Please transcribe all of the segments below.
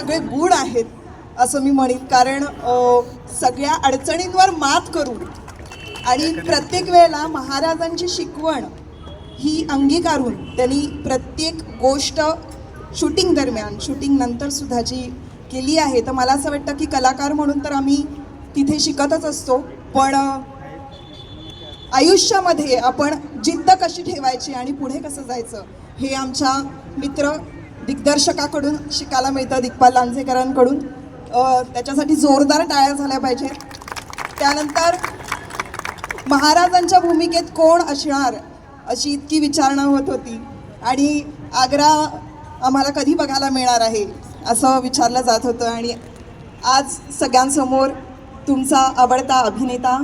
सगळे गुण आहेत असं मी म्हणेन. कारण सगळ्या अडचणींवर मात करून आणि प्रत्येक वेळेला महाराजांची शिकवण ही अंगीकारून त्यांनी प्रत्येक गोष्ट शूटिंग दरम्यान शूटिंग नंतर सुद्धा जी केली आहे तर मला असं वाटतं की कलाकार म्हणून तर आम्ही तिथे शिकतच असतो. पण आयुष्यामध्ये आपण जिद्द कशी ठेवायची आणि पुढे कसं जायचं हे आमच्या मित्र दिग्दर्शकाकडून शिकायला मिळतं दिग्पाल लांजेकरांकडून. त्याच्यासाठी जोरदार टाळ्या झाल्या पाहिजेत त्यानंतर महाराजांच्या भूमिकेत कोण असणार अशी इतकी विचारणा होत होती. आणि आग्रा आम्हाला कधी बघायला मिळणार आहे असं विचारलं जात होतं. आणि आज सगळ्यांसमोर तुमचा आवडता अभिनेता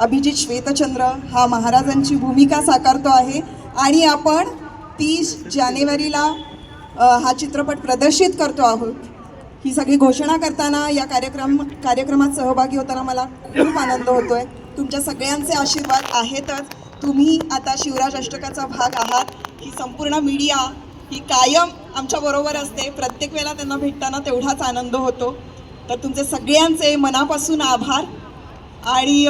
अभिजित श्वेतचंद्र हा महाराजांची भूमिका साकारतो आहे. आणि आपण तीस जानेवारीला हा चित्रपट प्रदर्शित करतो आहोत. ही सगळी घोषणा करताना या कार्यक्रम कार्यक्रमात सहभागी होताना मला खूप आनंद होतोय. तुमच्या सगळ्यांचे आशीर्वाद आहेतच. तुम्ही आता शिवराज अष्टकाचा भाग आहात. ही संपूर्ण मीडिया ही कायम आमच्याबरोबर असते. प्रत्येक वेळेला त्यांना भेटताना तेवढाच आनंद होतो. तर तुमचे सगळ्यांचे मनापासून आभार. आणि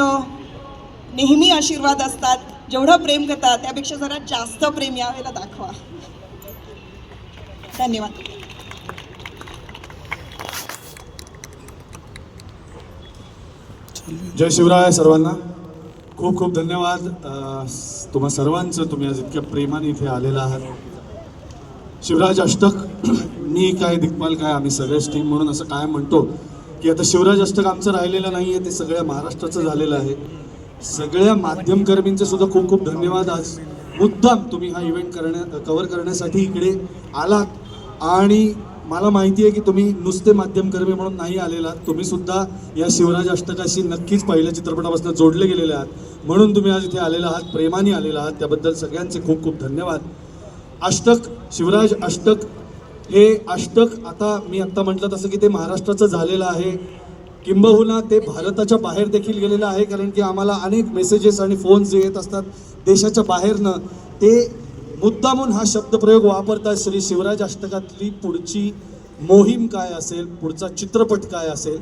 नेहमी आशीर्वाद असतात. जेवढं प्रेम करतात त्यापेक्षा जरा जास्त प्रेम यावेळेला दाखवा. धन्यवाद. जय शिवराय सर्वांना. खूप खूप धन्यवाद. तुम्हा सर्वांचं तुम्ही आज इतक्या प्रेमाने इथे आलेला आहात. शिवराज अष्टक मी काय दिग्पाल काय आम्ही सगळेच टीम म्हणून असं काय म्हणतो की आता शिवराज अष्टक आमचं राहिलेलं नाही आहे ते सगळ्या महाराष्ट्राचं झालेलं आहे. सगळ्या माध्यमकर्मींचे सुद्धा खूप खूप धन्यवाद आज. मुद्दाम तुम्ही हा इव्हेंट करण्या कव्हर करण्यासाठी इकडे आलात. आणि मला माहिती आहे की तुम्ही नुसते माध्यमकर्मी म्हणून नाही आलेला तुम्ही सुद्धा या शिवराज अष्टकाशी नक्कीच पहिल्या चित्रपटापासून जोडले गेलेले आहात. म्हणून तुम्ही आज इथे आलेला आहात प्रेमाने आलेला आहात. त्याबद्दल सगळ्यांचे खूप खूप धन्यवाद. अष्टक शिवराज अष्टक हे अष्टक आता मी आत्ता म्हटलं तसं की ते महाराष्ट्राचं झालेलं आहे. किंबहुना ते भारताच्या बाहेर देखील गेलेलं आहे. कारण की आम्हाला अनेक मेसेजेस आणि फोन्स जे येत असतात देशाच्या बाहेरनं ते मुद्दामून हा शब्दप्रयोग वापरता श्री शिवराज अष्टकातली पुढची मोहीम काय असेल पुढचा चित्रपट काय असेल?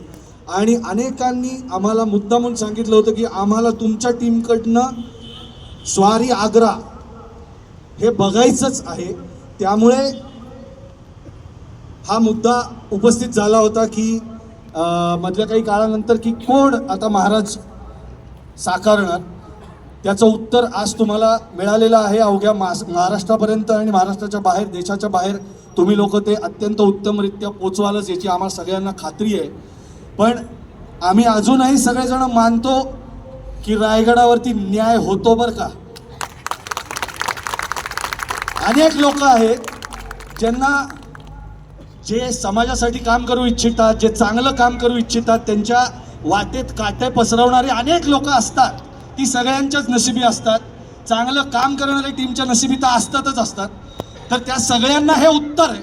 आणि अनेकांनी आम्हाला मुद्दामून सांगितलं होतं की आम्हाला तुमच्या टीमकडनं स्वारी आग्रा हे बघायचंच आहे. त्यामुळे हा मुद्दा उपस्थित झाला होता की मधल्या काही काळानंतर की कोण आता महाराज साकारणार? त्याचं उत्तर आज तुम्हाला मिळालेलं आहे. अवघ्या मास महाराष्ट्रापर्यंत आणि महाराष्ट्राच्या बाहेर देशाच्या बाहेर तुम्ही लोक ते अत्यंत उत्तमरित्या पोचवालच याची आम्हाला सगळ्यांना खात्री आहे. पण आम्ही अजूनही सगळेजण मानतो की रायगडावरती न्याय होतो बरं का. अनेक लोक आहेत ज्यांना जे समाजासाठी काम करू इच्छितात जे चांगलं काम करू इच्छितात त्यांच्या वाटेत काटे पसरवणारे अनेक लोक असतात. ती सगळ्यांच्याच नशिबी असतात. चांगलं काम करणाऱ्या टीमच्या नशिबी तर असतातच असतात. तर त्या सगळ्यांना हे उत्तर आहे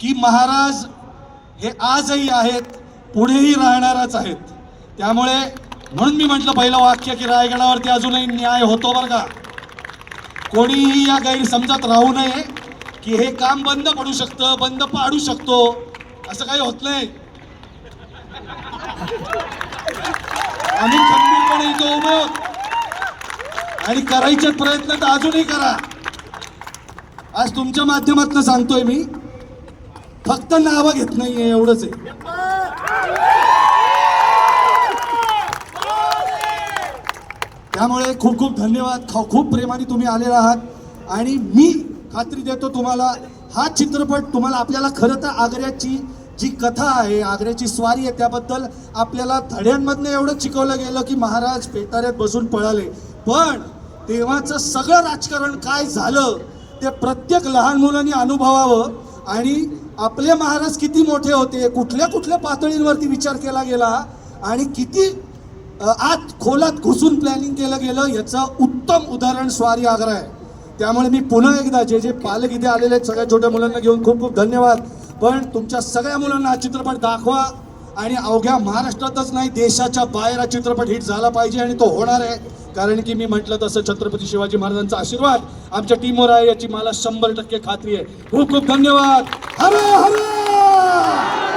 की महाराज हे आजही आहेत पुढेही राहणारच आहेत. त्यामुळे म्हणून मी म्हटलं पहिलं वाक्य की रायगडावरती अजूनही न्याय होतो बरं का? कोणीही या गैरसमजात राहू नये की हे काम बंद पडू शकतं बंद पाडू शकतो. असं काही होत नाही. आम्ही खंबीरपणे इथं उभे आणि करायचे प्रयत्न तर अजूनही करा. आज तुमच्या माध्यमातून सांगतोय मी फक्त नावं घेत नाहीये एवढंच आहे. त्यामुळे खूप खूप धन्यवाद. खूप प्रेमाने तुम्ही आलेला आहात. आणि मी खात्री देतो तुम्हाला हा चित्रपट तुम्हाला आपल्याला खरं तर आग्र्याची जी कथा आहे आग्र्याची स्वारी आहे त्याबद्दल आपल्याला धड्यांमधनं एवढं शिकवलं गेलं की महाराज पेटाऱ्यात बसून पळाले. पण तेव्हाचं सगळं राजकारण काय झालं ते प्रत्येक लहान मुलांनी अनुभवावं आणि आपले महाराज किती मोठे होते कुठल्या कुठल्या पातळींवरती विचार केला गेला आणि किती आत खोलात घुसून प्लॅनिंग केलं गेलं याचं उत्तम उदाहरण स्वारी आग्रा आहे. त्यामुळे मी पुन्हा एकदा जे जे पालक इथे आलेले आहेत सगळ्या छोट्या मुलांना घेऊन खूप खूप धन्यवाद. पण तुमच्या सगळ्या मुलांना हा चित्रपट दाखवा आणि अवघ्या महाराष्ट्रातच नाही देशाच्या बाहेर हा चित्रपट हिट झाला पाहिजे आणि तो होणार आहे. कारण की मी म्हटलं तसं छत्रपती शिवाजी महाराजांचा आशीर्वाद आमच्या टीमवर आहे याची मला शंभर टक्के खात्री आहे. खूप खूप धन्यवाद. हरे हरे!